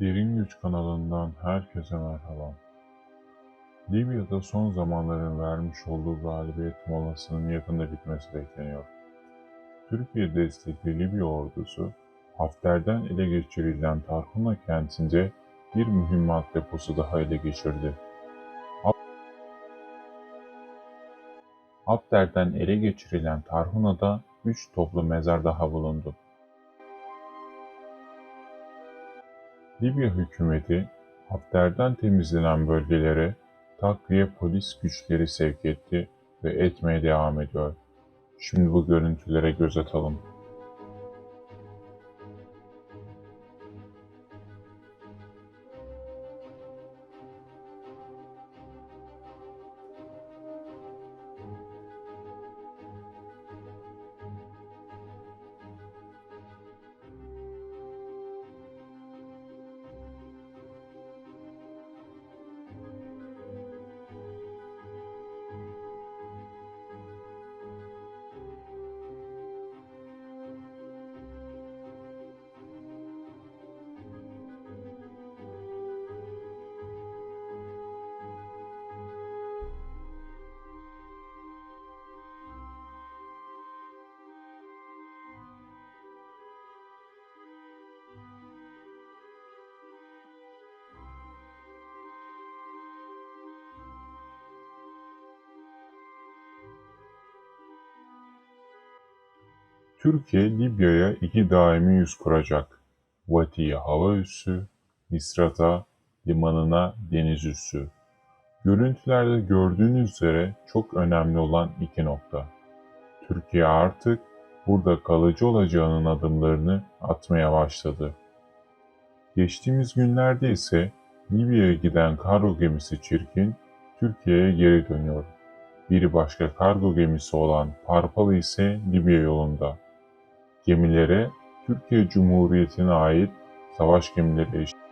13 kanalından herkese merhaba. Libya'da son zamanların vermiş olduğu galibiyet molasının yakında bitmesi bekleniyor. Türkiye destekli Libya ordusu, Hafter'den ele geçirilen Tarhuna kentinde bir mühimmat deposu daha ele geçirdi. Hafter'den ele geçirilen Tarhuna'da 3 toplu mezar daha bulundu. Libya hükümeti Hafter'den temizlenen bölgelere takviye polis güçleri sevk etti ve etmeye devam ediyor. Şimdi bu görüntülere göz atalım. Türkiye, Libya'ya iki daimi yüz kuracak. Vati'ye hava üssü, Misrat'a, limanına deniz üssü. Görüntülerde gördüğünüz üzere çok önemli olan iki nokta. Türkiye artık burada kalıcı olacağının adımlarını atmaya başladı. Geçtiğimiz günlerde ise Libya'ya giden kargo gemisi Çirkin, Türkiye'ye geri dönüyor. Bir başka kargo gemisi olan Parpalı ise Libya yolunda. Gemilere Türkiye Cumhuriyeti'ne ait savaş gemileri eşliğinde